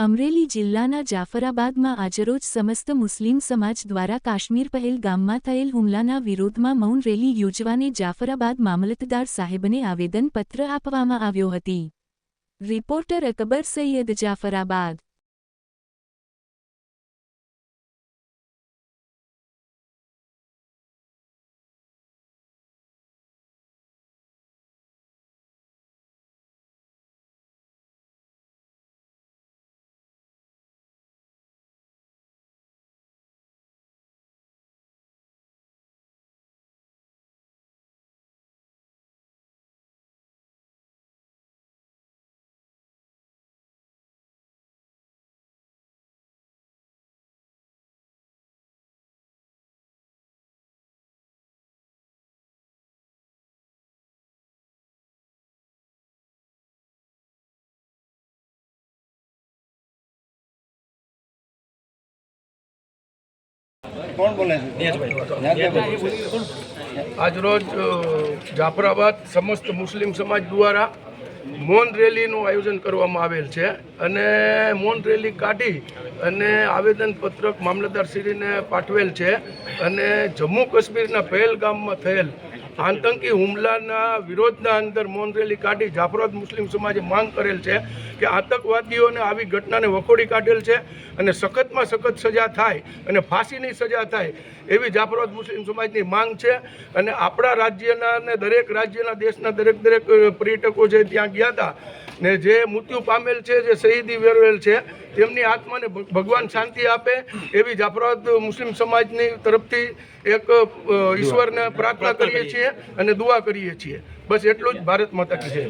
અમરેલી જિલ્લાના જાફરાબાદમાં આજરોજ સમસ્ત મુસ્લિમ સમાજ દ્વારા કાશ્મીર પહેલ ગામમાં થયેલ હુમલાના વિરોધમાં મૌન રેલી યોજવાને જાફરાબાદ મામલતદાર સાહેબને આવેદનપત્ર આપવામાં આવ્યો હતી. રિપોર્ટર અકબર સૈયદ જાફરાબાદ કોણ બોલે છે? આજરોજ જાફરાબાદ સમસ્ત મુસ્લિમ સમાજ દ્વારા મૌન રેલીનું આયોજન કરવામાં આવેલ છે અને મૌન રેલી કાઢી અને આવેદનપત્રક મામલતદારશ્રીને પાઠવેલ છે અને જમ્મુ કાશ્મીરના પહેલગામમાં થયેલ આતંકી હુમલાના વિરોધના અંદર મૌન રેલી કાઢી જાફરાબાદ મુસ્લિમ સમાજે માંગ કરેલ છે કે આતંકવાદીઓને આવી ઘટનાને વખોડી કાઢેલ છે અને સખતમાં સખત સજા થાય અને ફાંસીની સજા થાય એવી જાફરાબાદ મુસ્લિમ સમાજની માંગ છે. અને આપણા રાજ્યના અને દરેક રાજ્યના દેશના દરેક દરેક પર્યટકો છે ત્યાં ગયા હતા ને જે મૃત્યુ પામેલ છે, જે શહીદી વેરવેલ છે, તેમની આત્માને ભગવાન શાંતિ આપે એવી જાફરાબાદ મુસ્લિમ સમાજની તરફથી એક ઈશ્વરને પ્રાર્થના કરીએ છીએ અને દુઆ કરીએ છીએ. બસ એટલું જ ભારત માતા કી જય.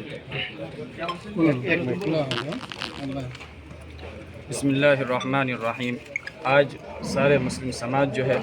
بسم اللہ الرحمن الرحیم آج سارے مسلم سماج جو ہے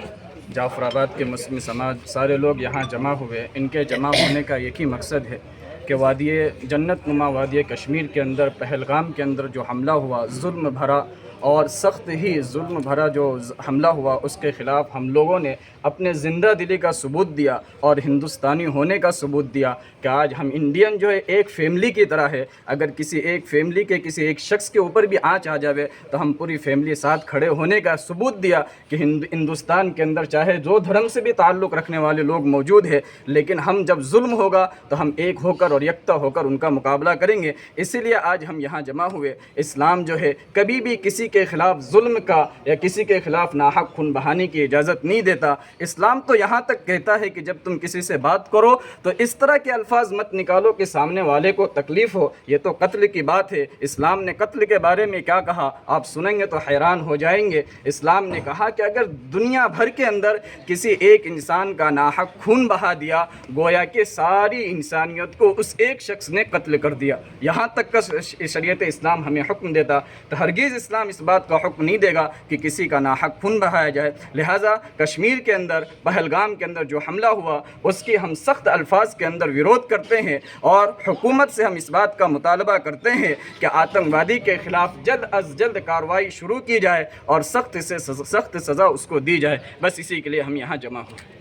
جعفر آباد کے مسلم سماج سارے لوگ یہاں جمع ہوئے ان کے جمع ہونے کا ایک ہی مقصد ہے کہ وادی جنت نما وادی کشمیر کے اندر پہلگام کے اندر جو حملہ ہوا ظلم بھرا اور سخت ہی ظلم بھرا جو حملہ ہوا، اس کے خلاف ہم لوگوں نے اپنے زندہ دلی کا ثبوت دیا اور ہندوستانی ہونے کا ثبوت دیا کہ آج ہم انڈین جو ہے، ایک فیملی کی طرح ہے۔ اگر کسی ایک فیملی کے کسی ایک شخص کے اوپر بھی آنچ آ جاوے تو ہم پوری فیملی ساتھ کھڑے ہونے کا ثبوت دیا کہ ہندوستان کے اندر چاہے جو دھرم سے بھی تعلق رکھنے والے لوگ موجود ہیں، لیکن ہم جب ظلم ہوگا تو ہم ایک ہو کر اور یکتا ہو کر ان کا مقابلہ کریں گے۔ اسی لیے آج ہم یہاں جمع ہوئے۔ اسلام جو ہے، کبھی بھی کسی کے خلاف ظلم کا یا کسی کے خلاف ناحق خون بہانی کی اجازت نہیں دیتا، اسلام تو یہاں تک کہتا ہے کہ جب تم کسی سے بات کرو تو اس طرح کے الفاظ مت نکالو کہ سامنے والے کو تکلیف ہو۔ یہ تو قتل کی بات ہے۔ اسلام نے قتل کے بارے میں کیا کہا؟ آپ سنیں گے تو حیران ہو جائیں گے۔ اسلام نے کہا کہ اگر دنیا بھر کے اندر کسی ایک انسان کا ناحق خون بہا دیا، گویا کہ ساری انسانیت کو اس ایک شخص نے قتل کر دیا۔ یہاں تک کا شریعت اسلام ہمیں حکم دیتا۔ تو ہرگیز اسلام اس اس بات کا حکم نہیں دے گا کہ کسی کا ناحق خون بہایا جائے۔ لہٰذا کشمیر کے اندر، پہلگام کے اندر جو حملہ ہوا، اس کی ہم سخت الفاظ کے اندر ورودھ کرتے ہیں اور حکومت سے ہم اس بات کا مطالبہ کرتے ہیں کہ آتنک وادی کے خلاف جلد از جلد کارروائی شروع کی جائے اور سخت سے سخت سزا اس کو دی جائے۔ بس اسی کے لیے ہم یہاں جمع ہوئے۔